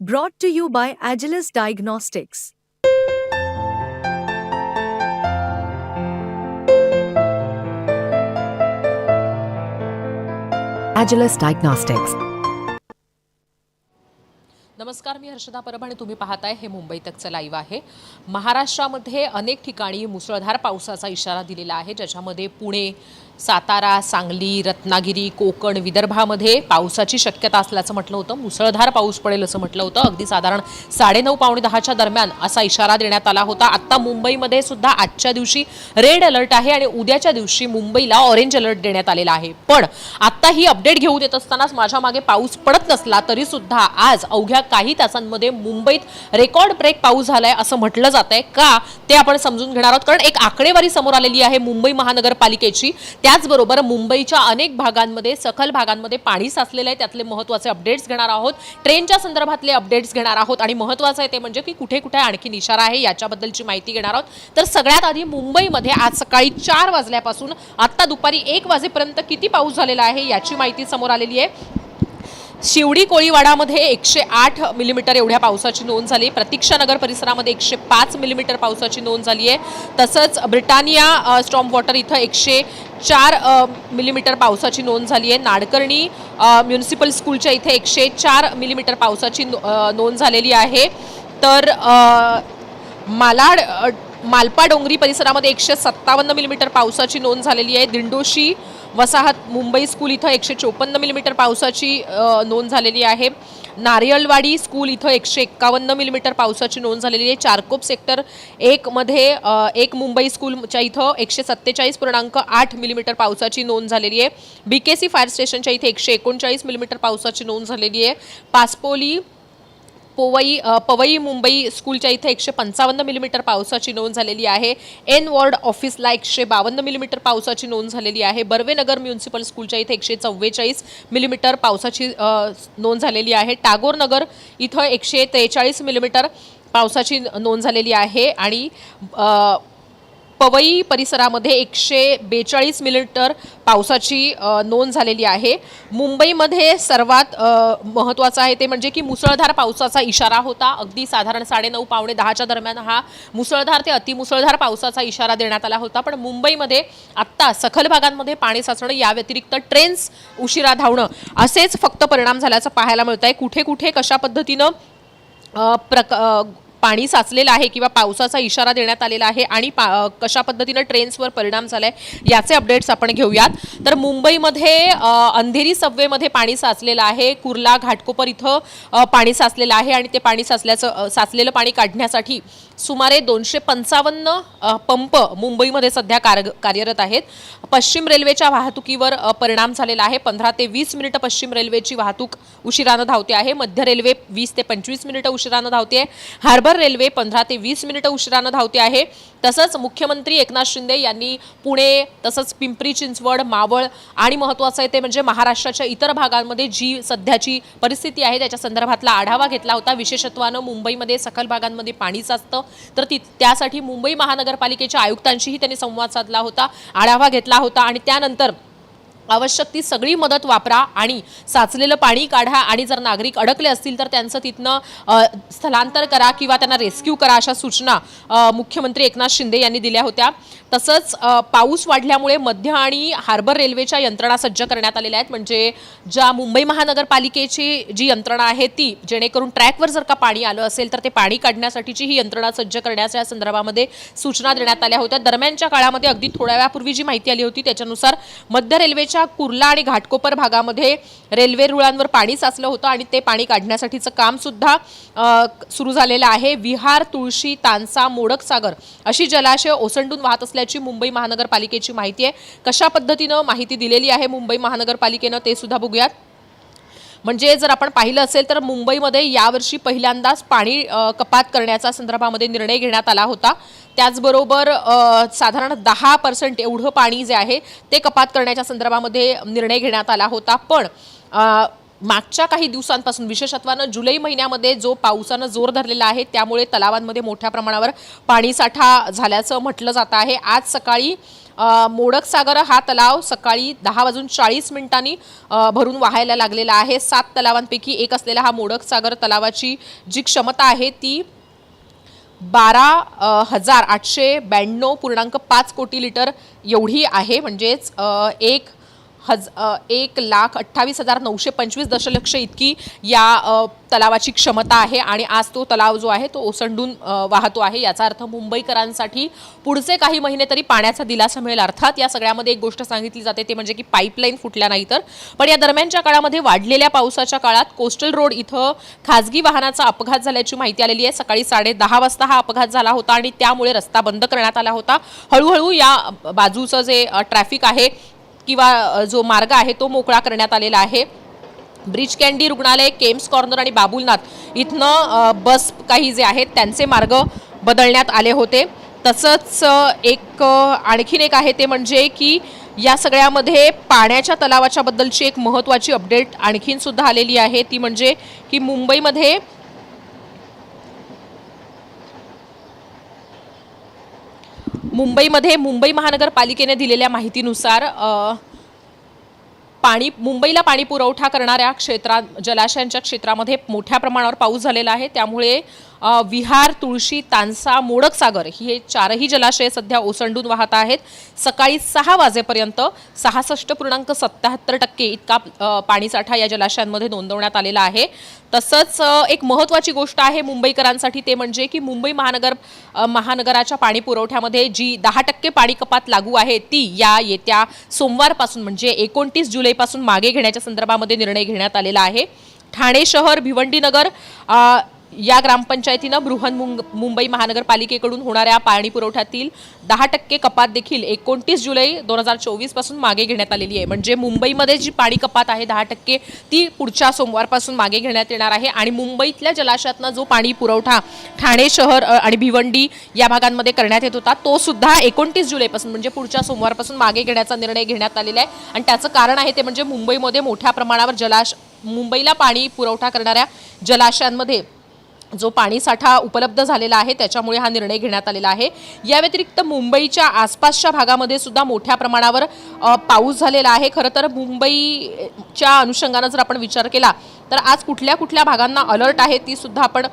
Brought to you by Agilis Diagnostics. Agilis Diagnostics. नमस्कार मी हर्षदा परब आणि तुम्ही पाहताय हे मुंबई तकचं लाईव्ह आहे महाराष्ट्रामध्ये अनेक ठिकाणी मुसळधार पावसाचा इशारा दिलेला आहे ज्याच्यामध्ये पुणे सातारा सांगली रत्नागिरी कोकण विदर्भामध्ये पावसाची शक्यता असल्याचं म्हटलं होतं. मुसळधार पाऊस पडेल असं म्हटलं होतं. अगदी साधारण साडेनऊ पावणे दहाच्या दरम्यान असा इशारा देण्यात आला होता. आत्ता मुंबईमध्ये सुद्धा आजच्या दिवशी रेड अलर्ट आहे आणि उद्याच्या दिवशी मुंबईला ऑरेंज अलर्ट देण्यात आलेला आहे. पण आत्ता ही अपडेट घेऊन येत असतानाच माझ्या मागे पाऊस पडत नसला तरी सुद्धा आज अवघ्या काही तासांमध्ये मुंबईत रेकॉर्ड ब्रेक पाऊस झालाय असं म्हटलं जात आहे का? ते आपण समजून घेणार आहोत. कारण एक आकडेवारी समोर आलेली आहे मुंबई महानगरपालिकेची. त्या त्याचबरोबर मुंबईच्या अनेक भागांमध्ये सखल भागांमध्ये पाणी साचलेलं आहे. त्यातले महत्त्वाचे अपडेट्स घेणार आहोत. ट्रेनच्या संदर्भातले अपडेट्स घेणार आहोत. आणि महत्त्वाचं आहे ते म्हणजे की कुठे कुठे आणखी इशारा आहे याच्याबद्दलची माहिती घेणार आहोत. तर सगळ्यात आधी मुंबईमध्ये आज सकाळी चार वाजल्यापासून आत्ता दुपारी एक वाजेपर्यंत किती पाऊस झालेला आहे याची माहिती समोर आलेली आहे. शिवडी कोळीवाडामध्ये एकशे आठ मिलीमीटर एवढ्या पावसाची नोंद झाली. प्रतीक्षानगर परिसरामध्ये एकशे पाच मिलीमीटर पावसाची नोंद झाली आहे. तसंच ब्रिटानिया अ, स्टॉम वॉटर इथं एकशे चार मिलीमीटर पावसाची नोंद झाली आहे. नाडकर्णी म्युन्सिपल स्कूलच्या इथे एकशे चार मिलीमीटर पावसाची नोंद झालेली आहे. तर मालाड मालपा डोंगरी परिसरामध्ये एकशे सत्तावन्न मिलीमीटर पावसाची नोंद झालेली आहे. दिंडोशी वसाहत मुंबई स्कूल इथं एकशे चोपन्न मिलीमीटर पावसाची नोंद झालेली आहे. नारियलवाडी स्कूल इथं एकशे एक्कावन्न मिलीमीटर पावसाची नोंद झालेली आहे. चारकोप सेक्टर एकमध्ये एक मुंबई स्कूलच्या इथं एकशे सत्तेचाळीस पूर्णांक आठ मिलीमीटर पावसाची नोंद झालेली आहे. बी के सी फायर स्टेशनच्या इथे एकशे एकोणचाळीस मिलीमीटर पावसाची नोंद झालेली आहे. पासपोली पोवई पवई मुंबई स्कूलच्या इथे एकशे पंचावन्न मिलीमीटर पावसाची नोंद झालेली आहे. एन वॉर्ड ऑफिसला एकशे बावन्न मिलीमीटर पावसाची नोंद झालेली आहे. बर्वेनगर म्युन्सिपल स्कूलच्या इथे एकशे चव्वेचाळीस मिलीमीटर पावसाची नोंद झालेली आहे. टागोर नगर इथं एकशे त्रेचाळीस मिलीमीटर पावसाची नोंद झालेली आहे. आणि पवई परिसरामध्ये एकशे बेचाळीस मिलीमीटर पावसाची नोंद झालेली आहे. मुंबईमध्ये सर्वात महत्त्वाचं आहे ते म्हणजे की मुसळधार पावसाचा इशारा होता. अगदी साधारण साडेनऊ पावणे दहाच्या दरम्यान हा मुसळधार ते अतिमुसळधार पावसाचा इशारा देण्यात आला होता. पण मुंबईमध्ये आत्ता सखल भागांमध्ये पाणी साचणं या व्यतिरिक्त ट्रेन्स उशिरा धावणं असेच फक्त परिणाम झाल्याचं पाहायला मिळत आहे कुठे कुठे कशा पद्धतीनं प्रक पाणी साचलेलं आहे किंवा पावसाचा इशारा देण्यात आलेला आहे आणि पा कशा पद्धतीनं ट्रेन्सवर परिणाम झालाय याचे अपडेट्स आपण घेऊयात. तर मुंबईमध्ये अंधेरी सबवेमध्ये पाणी साचलेलं आहे. कुर्ला घाटकोपर इथं पाणी साचलेलं आहे आणि ते पाणी साचल्याचं साचलेलं पाणी काढण्यासाठी सुमारे दोनशे पंचावन्न पंप मुंबईमध्ये सध्या कार कार्यरत आहेत. पश्चिम रेल्वेच्या वाहतुकीवर परिणाम झालेला आहे. पंधरा ते वीस मिनिटं पश्चिम रेल्वेची वाहतूक उशिरानं धावते आहे. मध्य रेल्वे वीस ते पंचवीस मिनिटं उशिरानं धावते आहे. हार्बर रेल्वे पंधरा ते वीस मिनिटं उशिरानं धावते आहे. तसंच मुख्यमंत्री एकनाथ शिंदे यांनी पुणे तसंच पिंपरी चिंचवड मावळ आणि महत्त्वाचं आहे ते म्हणजे महाराष्ट्राच्या इतर भागांमध्ये जी सध्याची परिस्थिती आहे त्याच्या संदर्भातला आढावा घेतला होता. विशेषत्वानं मुंबईमध्ये सखल भागांमध्ये पाणी साचतं तर ती त्यासाठी मुंबई महानगरपालिकेच्या आयुक्तांशीही त्यांनी संवाद साधला होता आढावा घेतला होता आणि त्यानंतर आवश्यक ती सगळी मदत वापरा आणि साचलेलं पाणी काढा. आणि जर नागरिक अडकले असतील तर त्यांचं तिथनं स्थलांतर करा किंवा त्यांना रेस्क्यू करा अशा सूचना मुख्यमंत्री एकनाथ शिंदे यांनी दिल्या होत्या. तसंच पाऊस वाढल्यामुळे मध्य आणि हार्बर रेल्वेच्या यंत्रणा सज्ज करण्यात आलेल्या आहेत. म्हणजे ज्या मुंबई महानगरपालिकेची जी यंत्रणा आहे ती जेणेकरून ट्रॅकवर जर का पाणी आलं असेल तर ते पाणी काढण्यासाठीची ही यंत्रणा सज्ज करण्याच्या संदर्भामध्ये सूचना देण्यात आल्या होत्या. दरम्यानच्या काळामध्ये अगदी थोड्या वेळापूर्वी जी माहिती आली होती त्याच्यानुसार मध्य रेल्वेच्या कुर्ला आणि घाटकोपर भागामध्ये रेल्वे रुळांवर पाणी साचलं होतं आणि ते पाणी काढण्यासाठीचं काम सुद्धा सुरू झालेलं आहे. विहार तुळशी तानसा मोडक सागर अशी जलाशय ओसंडून वाहत असल्याची मुंबई महानगरपालिकेची माहिती आहे. कशा पद्धतीनं माहिती दिलेली आहे मुंबई महानगरपालिकेनं ते सुद्धा बघूयात. म्हणजे जर आपण पाहिलं असेल तर मुंबईमध्ये यावर्षी पहिल्यांदाच पाणी कपात करण्याचा संदर्भामध्ये निर्णय घेण्यात आला होता. त्याचबरोबर साधारण दहा पर्सेंट एवढं पाणी जे आहे ते कपात करण्याच्या संदर्भामध्ये निर्णय घेण्यात आला होता. पण मागच्या काही दिवसांपासून विशेषत्वानं जुलै महिन्यामध्ये जो पावसानं जोर धरलेला आहे त्यामुळे तलावांमध्ये मोठ्या प्रमाणावर पाणीसाठा झाल्याचं म्हटलं जातं आहे. आज सकाळी मोडक सागर हा तलाव सकाळी दहा वाजून चाळीस मिनिटांनी भरून वाहायला लागलेला आहे. सात तलावांपैकी एक असलेला हा मोडक सागर तलावाची जी क्षमता आहे ती बारा हजार आठशे ब्याण्णव पूर्णांक पाच कोटी लिटर एवढी आहे. म्हणजेच एक हज एक लाख अठ्ठावीस हजार नऊशे पंचवीस दशलक्ष इतकी या तलावाची क्षमता आहे आणि आज तो तलाव जो आहे तो ओसंडून वाहतो आहे. याचा अर्थ मुंबईकरांसाठी पुढचे काही महिने तरी पाण्याचा दिलासा मिळेल. अर्थात या सगळ्यामध्ये एक गोष्ट सांगितली जाते ते म्हणजे की पाईपलाईन फुटल्या नाही तर. पण या दरम्यानच्या काळामध्ये वाढलेल्या पावसाच्या काळात कोस्टल रोड इथं खाजगी वाहनाचा अपघात झाल्याची माहिती आलेली आहे. सकाळी साडे दहा वाजता हा अपघात झाला होता आणि त्यामुळे रस्ता बंद करण्यात आला होता. हळूहळू या बाजूचं जे ट्रॅफिक आहे किंवा जो मार्ग आहे तो मोकळा करण्यात आलेला आहे. ब्रिज कॅन्डी रुग्णालय केम्स कॉर्नर आणि बाबुलनाथ इथनं बस काही जे आहेत त्यांचे मार्ग बदलण्यात आले होते. तसंच एक आणखीन एक आहे ते म्हणजे की या सगळ्यामध्ये पाण्याच्या तलावाच्या बद्दलची एक महत्त्वाची अपडेट आणखीन सुद्धा आलेली आहे. ती म्हणजे की मुंबईमध्ये मुंबईमध्ये मुंबई महानगरपालिकेने दिलेल्या माहितीनुसार पाणी मुंबईला पाणी पुरवठा करणाऱ्या क्षेत्रात जलाशयांच्या क्षेत्रामध्ये मोठ्या प्रमाणावर पाऊस झालेला आहे. त्यामुळे विहार तुळशी तानसा मोडकसागर ही हे चारही जलाशय सध्या ओसंडून वाहत आहेत. सकाळी सहा वाजेपर्यंत सहासष्ट पूर्णांक सत्याहत्तर टक्के इतका पाणीसाठा या जलाशयांमध्ये नोंदवण्यात आलेला आहे. तसंच एक महत्त्वाची गोष्ट आहे मुंबईकरांसाठी ते म्हणजे की मुंबई महानगर महानगराच्या पाणी पुरवठ्यामध्ये जी दहा टक्के पाणी कपात लागू आहे ती या येत्या सोमवारपासून म्हणजे एकोणतीस जुलैपासून मागे घेण्याच्या संदर्भामध्ये निर्णय घेण्यात आलेला आहे. ठाणे शहर भिवंडीनगर या ग्रामपंचायतीनं बृहन्मुंग मुंबई महानगरपालिकेकडून होणाऱ्या पाणी पुरवठ्यातील दहा टक्के कपात देखील एकोणतीस जुलै दोन हजार चोवीसपासून मागे घेण्यात आलेली आहे. म्हणजे मुंबईमध्ये जी पाणी कपात आहे दहा टक्के ती पुढच्या सोमवारपासून मागे घेण्यात येणार आहे. आणि मुंबईतल्या जलाशयातनं जो पाणी पुरवठा ठाणे शहर आणि भिवंडी या भागांमध्ये करण्यात येत होता तो सुद्धा एकोणतीस जुलैपासून म्हणजे पुढच्या सोमवारपासून मागे घेण्याचा निर्णय घेण्यात आलेला आहे. आणि त्याचं कारण आहे ते म्हणजे मुंबईमध्ये मोठ्या प्रमाणावर जलाश मुंबईला पाणी पुरवठा करणाऱ्या जलाशयांमध्ये जो पाणीसाठा उपलब्ध झालेला आहे त्याच्यामुळे हा निर्णय घेण्यात आलेला आहे. या व्यतिरिक्त मुंबईच्या आसपासच्या भागामध्ये सुद्धा मोठ्या प्रमाणावर पाऊस झालेला आहे. खरं तर मुंबईच्या अनुषंगानं जर आपण विचार केला तर आज कुठल्या कुठल्या भागांना अलर्ट आहे ती सुद्धा आपण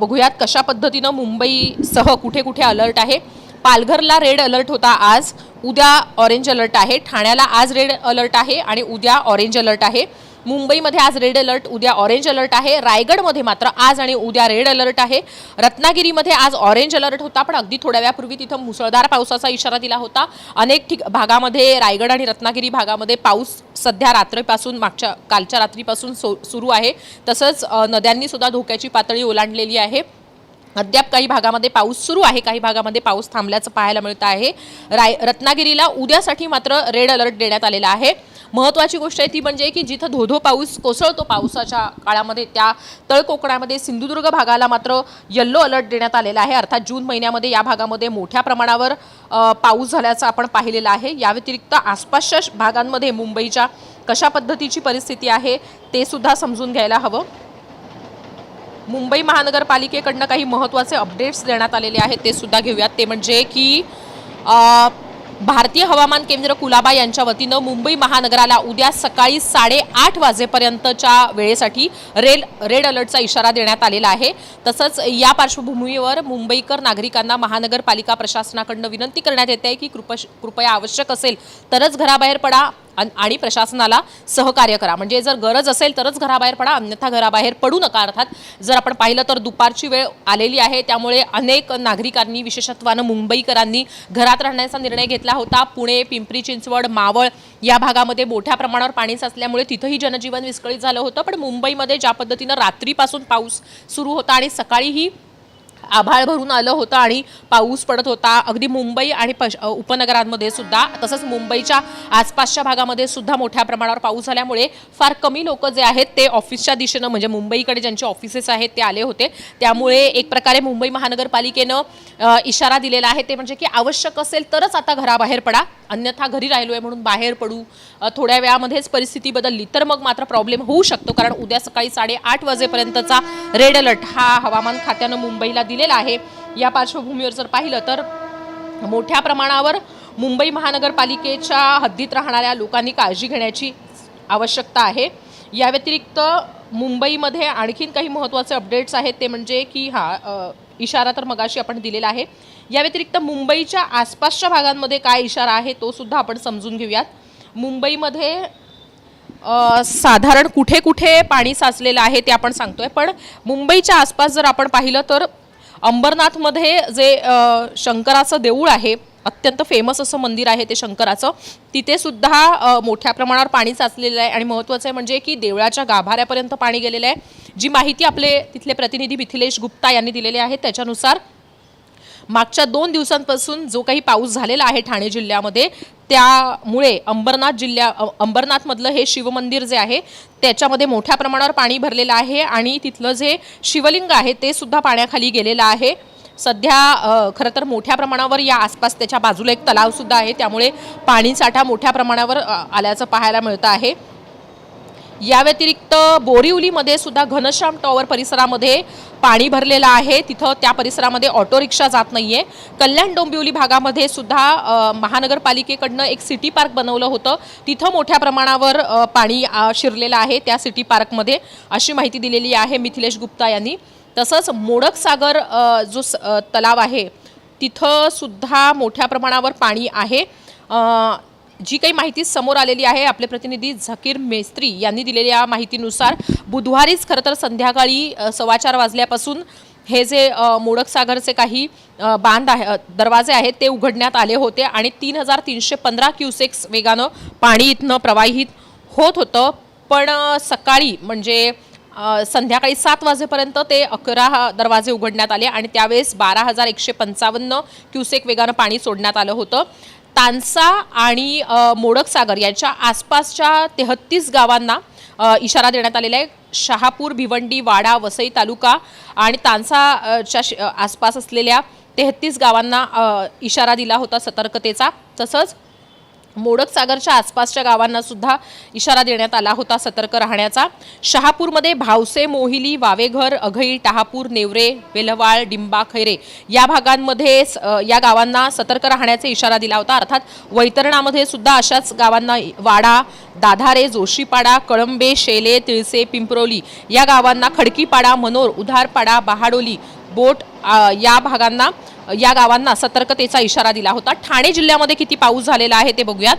बघूयात कशा पद्धतीनं मुंबईसह कुठे कुठे अलर्ट आहे. पालघरला रेड अलर्ट होता आज उद्या ऑरेंज अलर्ट आहे. ठाण्याला आज रेड अलर्ट आहे आणि उद्या ऑरेंज अलर्ट आहे. मुंबईमध्ये आज रेड अलर्ट उद्या ऑरेंज अलर्ट आहे. रायगडमध्ये मात्र आज आणि उद्या रेड अलर्ट आहे. रत्नागिरीमध्ये आज ऑरेंज अलर्ट होता पण अगदी थोड्या वेळापूर्वी तिथं मुसळधार पावसाचा इशारा दिला होता. अनेक ठिक भागामध्ये रायगड आणि रत्नागिरी भागामध्ये पाऊस सध्या रात्रीपासून मागच्या कालच्या रात्रीपासून सुरू आहे. तसंच नद्यांनीसुद्धा नद्यांनी सुद्धा धोक्याची पातळी ओलांडलेली आहे. अद्याप काही भागामध्ये पाऊस सुरू आहे काही भागामध्ये पाऊस थांबल्याचं पाहायला मिळतं आहे. राय रत्नागिरीला उद्यासाठी मात्र रेड अलर्ट देण्यात आलेला आहे. महत्त्वाची गोष्ट आहे ती म्हणजे की जिथं धोधो पाऊस कोसळतो पावसाच्या काळामध्ये त्या तळ कोकणामध्ये सिंधुदुर्ग भागाला मात्र येल्लो अलर्ट देण्यात आलेला आहे. अर्थात जून महिन्यामध्ये या भागामध्ये मोठ्या प्रमाणावर पाऊस झाल्याचं आपण पाहिलेलं आहे. या व्यतिरिक्त आसपासच्या भागांमध्ये मुंबईच्या कशा पद्धतीची परिस्थिती आहे ते सुद्धा समजून घ्यायला हवं. मुंबई महानगरपालिकेकडनं काही महत्त्वाचे अपडेट्स देण्यात आलेले आहेत ते सुद्धा घेऊयात. ते म्हणजे की भारतीय हवामान केंद्र कुलाबा यांच्या वतीनं मुंबई महानगराला उद्या सकाळी साडेआठ वाजेपर्यंतच्या वेळेसाठी रेल रेड अलर्टचा इशारा देण्यात आलेला आहे. तसंच या पार्श्वभूमीवर मुंबईकर नागरिकांना महानगरपालिका प्रशासनाकडनं विनंती करण्यात येते की कृप कृपया आवश्यक असेल तरच घराबाहेर पडा. आणि प्रशासनाला सहकार्य करा. म्हणजे जर गरज असेल तरच घराबाहेर पडा अन्यथा घराबाहेर पडू नका अर्थात जर आपण पाहिलं तर दुपारची वेळ आलेली आहे. त्यामुळे अनेक नागरिकांनी विशेषत्वानं मुंबईकरांनी घरात राहण्याचा निर्णय घेतला होता. पुणे पिंपरी चिंचवड मावळ या भागामध्ये मोठ्या प्रमाणावर पाणी साचल्यामुळे तिथंही जनजीवन विस्कळीत झालं होतं. पण मुंबईमध्ये ज्या पद्धतीनं रात्रीपासून पाऊस सुरू होता आणि सकाळीही आभाळ भरून आलं होतं आणि पाऊस पडत होता. अगदी मुंबई आणि पश उपनगरांमध्ये सुद्धा तसंच मुंबईच्या आसपासच्या भागामध्ये सुद्धा मोठ्या प्रमाणावर पाऊस झाल्यामुळे फार कमी लोक जे आहेत ते ऑफिसच्या दिशेनं म्हणजे मुंबईकडे ज्यांचे ऑफिसेस आहेत ते आले होते. त्यामुळे एक प्रकारे मुंबई महानगरपालिकेनं इशारा दिलेला आहे. ते म्हणजे की आवश्यक असेल तरच आता घराबाहेर पडा. अन्यथा घरी राहिलो आहे म्हणून बाहेर पडू. थोड्या वेळामध्येच परिस्थिती बदलली तर मग मात्र प्रॉब्लेम होऊ शकतो. कारण उद्या सकाळी साडेआठ वाजेपर्यंतचा रेड अलर्ट हा हवामान खात्यानं मुंबईला दिलेला आहे. या पार्श्वभूमीवर जर पाहिलं तर मोठ्या प्रमाणावर मुंबई महानगरपालिकेच्या हद्दीत राहणाऱ्या लोकांनी काळजी घेण्याची आवश्यकता आहे. या व्यतिरिक्त मुंबईमध्ये आणखीन काही महत्त्वाचे अपडेट्स आहेत ते म्हणजे की हा इशारा तर मगाशी आपण दिलेला आहे. या व्यतिरिक्त मुंबईच्या आसपासच्या भागांमध्ये काय इशारा आहे तो सुद्धा आपण समजून घेऊयात. मुंबईमध्ये साधारण कुठे कुठे पाणी साचलेलं आहे ते आपण सांगतोय. पण मुंबईच्या आसपास जर आपण पाहिलं तर अंबरनाथमध्ये जे शंकराचं देऊळ आहे अत्यंत फेमस असं मंदिर आहे ते शंकराचं तिथे सुद्धा मोठ्या प्रमाणावर पाणी साचलेलं आहे. आणि महत्त्वाचं आहे म्हणजे की देवळाच्या गाभाऱ्यापर्यंत पाणी गेलेलं आहे. जी माहिती आपले तिथले प्रतिनिधी मिथिलेश गुप्ता यांनी दिलेली आहे त्याच्यानुसार मागच्या दोन दिवसांपासून जो काही पाऊस झालेला आहे ठाणे जिल्ह्यामध्ये त्यामुळे अंबरनाथ जिल्ह्या अंबरनाथमधलं हे शिवमंदिर जे आहे त्याच्यामध्ये मोठ्या प्रमाणावर पाणी भरलेलं आहे आणि तिथलं जे शिवलिंग आहे ते सुद्धा पाण्याखाली गेलेलं आहे. सध्या खरं तर मोठ्या प्रमाणावर या आसपास त्याच्या बाजूला एक तलावसुद्धा आहे त्यामुळे पाणीसाठा मोठ्या प्रमाणावर आल्याचं पाहायला मिळतं आहे. या व्यतिरिक्त बोरिवलीमध्ये सुद्धा घनश्याम टॉवर परिसरामध्ये पाणी भरलेलं आहे. तिथं त्या परिसरामध्ये ऑटो रिक्षा जात आहे कल्याण डोंबिवली भागामध्ये सुद्धा महानगरपालिकेकडनं एक सिटी पार्क बनवलं होतं. तिथं मोठ्या प्रमाणावर पाणी शिरलेलं आहे त्या सिटी पार्कमध्ये अशी माहिती दिलेली आहे मिथिलेश गुप्ता यांनी. तसंच मोडकसागर जो स- तलाव आहे तिथं सुद्धा मोठ्या प्रमाणावर पाणी आहे. जी काही माहिती समोर आलेली आहे आपले प्रतिनिधी झकीर मेस्त्री यांनी दिलेल्या माहितीनुसार बुधवारीच खरं तर संध्याकाळी सव्वाचार वाजल्यापासून हे जे मोडकसागरचे काही बांध आहे दरवाजे आहेत ते उघडण्यात आले होते आणि तीन हजार तीनशे पंधरा क्युसेक्स वेगानं पाणी इथनं प्रवाहित होत होतं. पण सकाळी म्हणजे संध्याकाळी सात वाजेपर्यंत ते अकरा दरवाजे उघडण्यात आले आणि त्यावेळेस बारा हजार एकशे पंचावन्न क्युसेक वेगानं पाणी सोडण्यात आलं होतं. तानसा आणि मोडक सागर यांच्या आसपासच्या तेहत्तीस गावांना इशारा देण्यात आलेला आहे. शहापूर भिवंडी वाडा वसई तालुका आणि तानसाच्या शि- आसपास असलेल्या तेहत्तीस गावांना इशारा दिला होता सतर्कतेचा. तसंच मोडक सागरच्या आसपासच्या गावांना सुद्धा इशारा देण्यात आला होता सतर्क राहण्याचा. शहापूरमध्ये भावसे मोहिली वावेघर अघई टहापूर नेवरे वेलवाळ डिंबा खैरे या भागांमध्ये स- अ, या गावांना सतर्क राहण्याचा इशारा दिला होता. अर्थात वैतरणामध्ये सुद्धा अशाच गावांना वाडा दाधारे जोशीपाडा कळंबे शेले तिळसे पिंपरोली या गावांना खडकीपाडा मनोर उधारपाडा बहाडोली बोट अ, या भागांना या गावांना सतर्कतेचा इशारा दिला होता. ठाणे जिल्ह्यामध्ये किती पाऊस झालेला आहे ते बघूयात.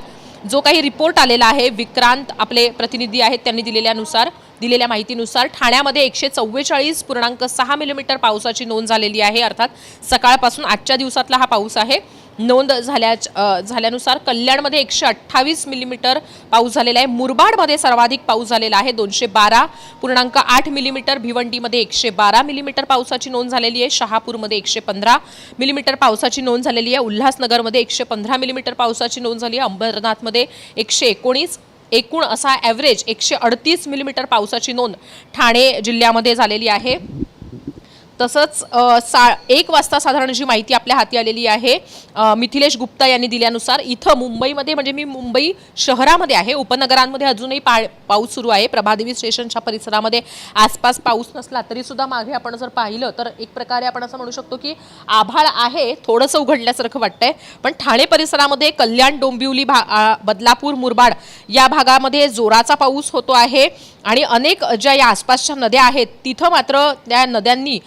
जो काही रिपोर्ट आलेला आहे विक्रांत आपले प्रतिनिधी आहेत त्यांनी दिलेल्यानुसार दिलेल्या माहितीनुसार ठाण्यामध्ये एकशे चव्वेचाळीस पूर्णांक सहा मिलीमीटर पावसाची नोंद झालेली आहे. अर्थात सकाळपासून आजच्या दिवसातला हा पाऊस आहे. नोंद झाल्या झाल्यानुसार कल्याणमध्ये एकशे अठ्ठावीस मिलीमीटर पाऊस झालेला आहे. मुरबाडमध्ये सर्वाधिक पाऊस झालेला आहे दोनशे बारा. पूर्णांक आठ मिलीमीटर भिवंडीमध्ये एकशे बारा मिलीमीटर पावसाची नोंद झालेली आहे. शहापूरमध्ये एकशे पंधरा मिलीमीटर पावसाची नोंद झालेली आहे. उल्हासनगरमध्ये एकशे पंधरा मिलीमीटर पावसाची नोंद झाली आहे. अंबरनाथमध्ये एकशे एकोणीस एकूण असा ॲव्हरेज एकशे अडतीस मिलीमीटर पावसाची नोंद ठाणे जिल्ह्यामध्ये झालेली आहे. तसंच सा एक वाजता साधारण जी माहिती आपल्या हाती आलेली आहे मिथिलेश गुप्ता यांनी दिल्यानुसार इथं मुंबईमध्ये म्हणजे मी मुंबई शहरामध्ये आहे उपनगरांमध्ये अजूनही पा पाऊस सुरू आहे. प्रभादेवी स्टेशनच्या परिसरामध्ये आसपास पाऊस नसला तरीसुद्धा मागे आपण जर पाहिलं तर एक प्रकारे आपण असं म्हणू शकतो की आभाळ आहे थोडंसं उघडल्यासारखं वाटतंय. पण ठाणे परिसरामध्ये कल्याण डोंबिवली भा बदलापूर मुरबाड या भागामध्ये जोराचा पाऊस होतो आहे. आणि अनेक ज्या या आसपासच्या नद्या आहेत तिथं मात्र त्या नद्यांनी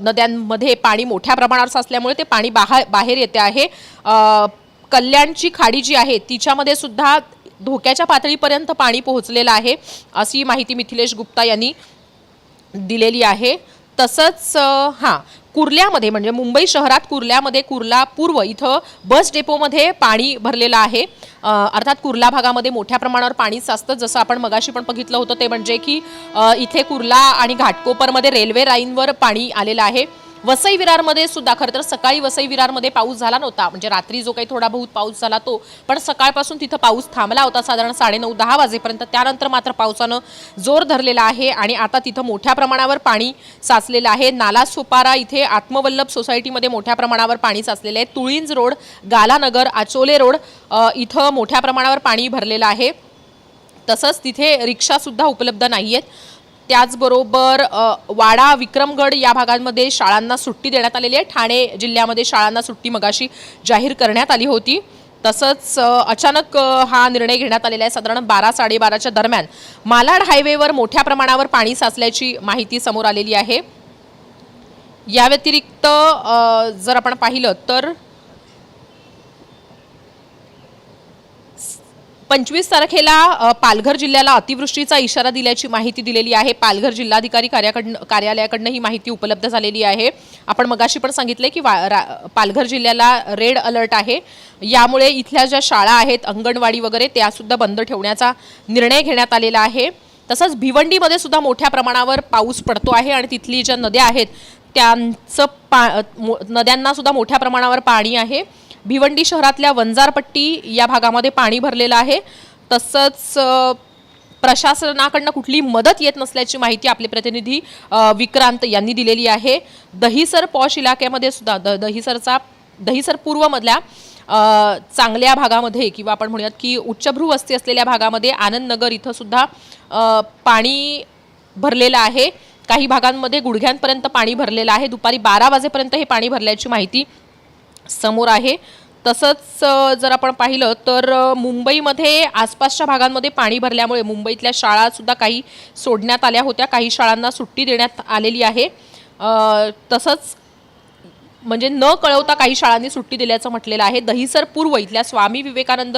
नद्यांमध्ये पाणी मोठ्या प्रमाणावर साचल्यामुळे ते पाणी बाहेर बाहेर येते आहे. कल्याणची खाडी जी आहे तिच्यामध्ये सुद्धा धोक्याच्या पातळीपर्यंत पाणी पोहोचलेलं आहे अशी माहिती मिथिलेश गुप्ता यांनी दिलेली आहे. तसंच हां कुर्ल्यामध्ये म्हणजे मुंबई शहरात कुर्ल्यामध्ये कुर्ला पूर्व इथं बस डेपोमध्ये पाणी भरलेलं आहे. अर्थात कुर्ला भागामध्ये मोठ्या प्रमाणावर पाणी साचतं. जसं आपण मगाशी पण बघितलं होतं ते म्हणजे की इथे कुर्ला आणि घाटकोपरमध्ये रेल्वे लाईनवर पाणी आलेलं आहे. वसई विरारमध्ये सुद्धा खरं तर सकाळी वसई विरारमध्ये पाऊस झाला नव्हता. म्हणजे रात्री जो काही थोडा बहुत पाऊस झाला तो पण सकाळपासून तिथं पाऊस थांबला होता साधारण साडेनऊ दहा वाजेपर्यंत. त्यानंतर मात्र पावसानं जोर धरलेला आहे आणि आता तिथं मोठ्या प्रमाणावर पाणी साचलेलं आहे. नाला सोपारा इथे आत्मवल्लभ सोसायटीमध्ये मोठ्या प्रमाणावर पाणी साचलेलं आहे. तुळींज रोड गालानगर आचोले रोड इथं मोठ्या प्रमाणावर पाणी भरलेलं आहे. तसंच तिथे रिक्षासुद्धा उपलब्ध नाही आहेत त्याचबरोबर वाडा विक्रमगड या भागांमध्ये शाळांना सुट्टी देण्यात आलेली आहे. ठाणे जिल्ह्यामध्ये शाळांना सुट्टी मगाशी जाहीर करण्यात आली होती. तसंच अचानक हा निर्णय घेण्यात आलेला आहे. साधारण बारा साडेबाराच्या दरम्यान मालाड हायवेवर मोठ्या प्रमाणावर पाणी साचल्याची माहिती समोर आलेली आहे. या व्यतिरिक्त जर आपण पाहिलं तर पंचवीस तारखेला पालघर जिल्ह्याला अतिवृष्टीचा इशारा दिल्याची माहिती दिलेली आहे. पालघर जिल्हाधिकारी कार्याकडनं कार्यालयाकडनं ही माहिती उपलब्ध झालेली आहे. आपण मगाशी पण सांगितले की वा- रा- पालघर जिल्ह्याला रेड अलर्ट आहे. यामुळे इथल्या ज्या शाळा आहेत अंगणवाडी वगैरे त्यासुद्धा बंद ठेवण्याचा निर्णय घेण्यात आलेला आहे. तसंच भिवंडीमध्ये सुद्धा मोठ्या प्रमाणावर पाऊस पडतो आहे आणि तिथली ज्या नद्या आहेत त्यांचं पा मो- नद्यांना सुद्धा मोठ्या प्रमाणावर पाणी आहे. भिवंडी शहरातल्या वंजारपट्टी या भागामध्ये पाणी भरलेलं आहे. तसंच प्रशासनाकडनं कुठली मदत येत नसल्याची माहिती आपले प्रतिनिधी विक्रांत यांनी दिलेली आहे. दहिसर पॉश इलाक्यामध्ये सुद्धा द दहिसरचा दहिसर पूर्वमधल्या चांगल्या भागामध्ये किंवा आपण म्हणूयात की उच्चभ्रू वस्ती असलेल्या भागामध्ये आनंदनगर इथं सुद्धा पाणी भरलेलं आहे. काही भागांमध्ये गुडघ्यांपर्यंत पाणी भरलेलं आहे. दुपारी बारा वाजेपर्यंत हे पाणी भरल्याची माहिती समोर आहे. तसंच जर आपण पाहिलं तर मुंबईमध्ये आसपासच्या भागांमध्ये पाणी भरल्यामुळे मुंबईतल्या शाळासुद्धा काही सोडण्यात आल्या होत्या. काही शाळांना सुट्टी देण्यात आलेली आहे. तसंच म्हणजे न कळवता काही शाळांनी सुट्टी दिल्याचं म्हटलेलं आहे. दहिसर पूर्व इथल्या स्वामी विवेकानंद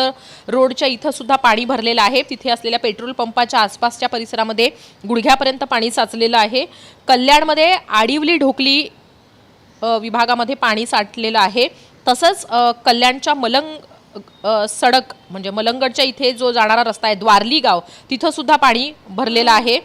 रोडच्या इथं सुद्धा पाणी भरलेलं आहे. तिथे असलेल्या पेट्रोल पंपाच्या आसपासच्या परिसरामध्ये गुडघ्यापर्यंत पाणी साचलेलं आहे. कल्याणमध्ये आडिवली ढोकली विभागामध्ये पाणी साठलेलं आहे. तसंच कल्याणच्या मलंग सडक म्हणजे मलंगडच्या इथे जो जाणारा रस्ता आहे द्वारली गाव तिथं सुद्धा पाणी भरलेलं आहे.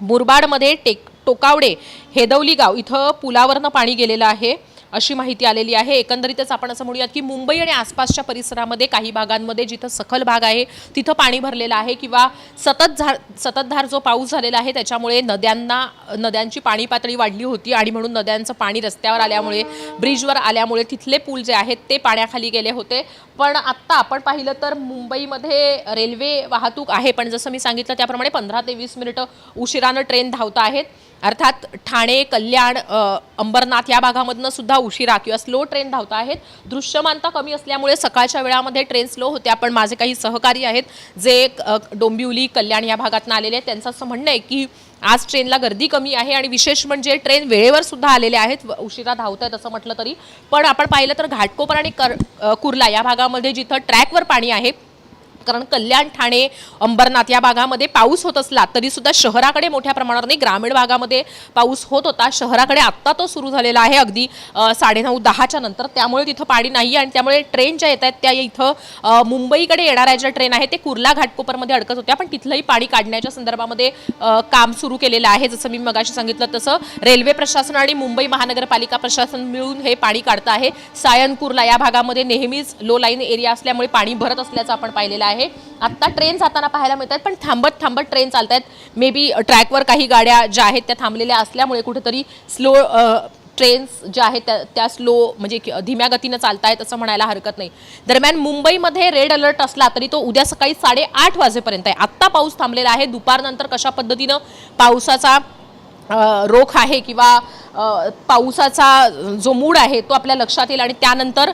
मुरबाडमध्ये टेक टोकावडे हेदवली गाव इथं पुलावरनं पाणी गेलेलं आहे. अशी माहिती आलेली आहे. एकंदरीतच आपण असं म्हणूयात की मुंबई आणि आसपासच्या परिसरामध्ये काही भागांमध्ये जिथं सखल भाग आहे तिथं पाणी भरलेलं आहे किंवा सतत झा सततधार जो पाऊस झालेला आहे त्याच्यामुळे नद्यांना नद्यांची पाणी पातळी वाढली होती आणि म्हणून नद्यांचं पाणी रस्त्यावर आल्यामुळे ब्रिजवर आल्यामुळे तिथले पूल जे आहेत ते पाण्याखाली गेले होते. पण आत्ता आपण पाहिलं तर मुंबईमध्ये रेल्वे वाहतूक आहे पण जसं मी सांगितलं त्याप्रमाणे पंधरा ते वीस मिनिटं उशिरानं ट्रेन धावत आहेत. अर्थात ठाणे कल्याण अंबरनाथ या भागामधनं सुद्धा उशिरा किंवा स्लो ट्रेन धावता आहेत. दृश्यमानता कमी असल्यामुळे सकाळच्या वेळामध्ये ट्रेन स्लो होत्या पण माझे काही सहकारी आहेत जे डोंबिवली कल्याण या भागातून आलेले आहेत त्यांचं असं म्हणणं आहे की आज ट्रेनला गर्दी कमी आहे आणि विशेष म्हणजे ट्रेन वेळेवर सुद्धा आलेले आहेत. व उशिरा धावत आहेत असं म्हटलं तरी. पण आपण पाहिलं तर घाटकोपर आणि कर कुर्ला या भागामध्ये जिथं ट्रॅकवर पाणी आहे कारण कल्याण ठाणे अंबरनाथ या भागामध्ये पाऊस होत असला तरीसुद्धा शहराकडे मोठ्या प्रमाणावर नाही ग्रामीण भागामध्ये पाऊस होत होता. शहराकडे आत्ता तो सुरू झालेला आहे. अगदी साडेनऊ दहाच्या नंतर त्यामुळे तिथं पाणी नाही आणि त्यामुळे ट्रेन ज्या येत आहेत त्या इथं मुंबईकडे येणाऱ्या ज्या ट्रेन आहेत ते कुर्ला घाटकोपरमध्ये अडकत होत्या. पण तिथलंही पाणी काढण्याच्या संदर्भामध्ये काम सुरू केलेलं आहे. जसं मी मगाशी सांगितलं तसं रेल्वे प्रशासन आणि मुंबई महानगरपालिका प्रशासन मिळून हे पाणी काढतं आहे. सायनकुर्ला या भागामध्ये नेहमीच लो लाईन एरिया असल्यामुळे पाणी भरत असल्याचं आपण पाहिलेलं आहे. आहे. आत्ता ट्रेन जाताना पाहायला मिळतात पण थांबत थांबत ट्रेन चालत आहेत मे बी ट्रॅकवर काही गाड्या ज्या आहेत त्या थांबलेल्या असल्यामुळे कुठेतरी स्लो ट्रेन्स ज्या आहेत त्या त्या स्लो म्हणजे की धीम्या गतीनं चालत आहेत असं म्हणायला हरकत नाही. दरम्यान मुंबईमध्ये रेड अलर्ट असला तरी तो उद्या सकाळी साडेआठ वाजेपर्यंत आहे. आत्ता पाऊस थांबलेला आहे. दुपारनंतर कशा पद्धतीनं पावसाचा रोख आहे किंवा पावसाचा जो मूड आहे तो आपल्या लक्षात येईल आणि त्यानंतर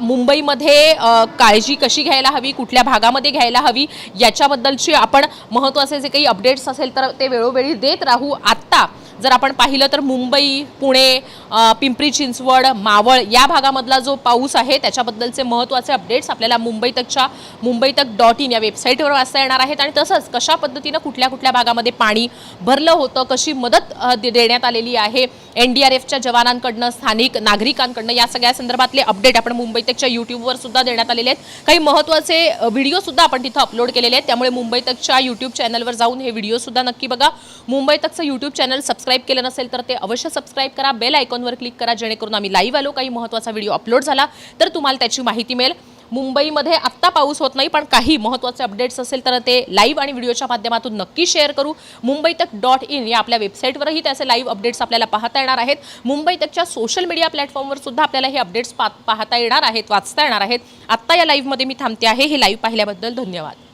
मुंबईमध्ये काळजी कशी घ्यायला हवी कुठल्या भागामध्ये घ्यायला हवी याच्याबद्दलची आपण महत्त्वाचे जे काही अपडेट्स असेल तर ते वेळोवेळी देत राहू. आत्ता जर आपण पाहिलं तर मुंबई पुणे पिंपरी चिंचवड मावळ या भागामधला जो पाऊस आहे त्याच्याबद्दलचे महत्त्वाचे अपडेट्स आपल्याला मुंबई तकच्या मुंबई तक डॉट इन या वेबसाईटवर वाचता येणार आहेत. आणि तसंच कशा पद्धतीनं कुठल्या कुठल्या भागामध्ये पाणी भरलं होतं कशी मदत दे- देण्यात आलेली आहे एन डी आर एफच्या जवानांकडनं स्थानिक नागरिकांकडनं या सगळ्या संदर्भातले अपडेट आपण मुंबई तकच्या युट्यूबवर सुद्धा देण्यात आलेले आहेत. काही महत्त्वाचे व्हिडिओ सुद्धा आपण तिथं अपलोड केलेले आहेत. त्यामुळे मुंबई तकच्या यूट्यूब चॅनलवर जाऊन हे व्हिडिओ सुद्धा नक्की बघा. मुंबई तकचं यूट्यूब चॅनल सबस्क्राईब केलं नसेल तर ते अवश्य सबस्क्राईब करा. बेल आयकॉनवर क्लिक करा जेणेकरून आम्ही लाईव्ह आलो. काही महत्त्वाचा व्हिडिओ अपलोड झाला तर तुम्हाला त्याची माहिती मिळेल. मुंबईमध्ये आत्ता पाऊस होत नाही पण काही महत्त्वाचे अपडेट्स असेल तर ते लाईव्ह आणि व्हिडिओच्या माध्यमातून नक्की शेअर करू. मुंबई तक डॉट इन या आपल्या वेबसाईटवरही त्याचे लाईव्ह अपडेट्स आपल्याला पाहता येणार आहेत. मुंबई तकच्या सोशल मीडिया प्लॅटफॉर्मवर सुद्धा आपल्याला हे अपडेट्स पाहता येणार आहेत वाचता येणार आहेत. आत्ता या लाईव्हमध्ये मी थांबते आहे. हे लाईव्ह पाहिल्याबद्दल धन्यवाद.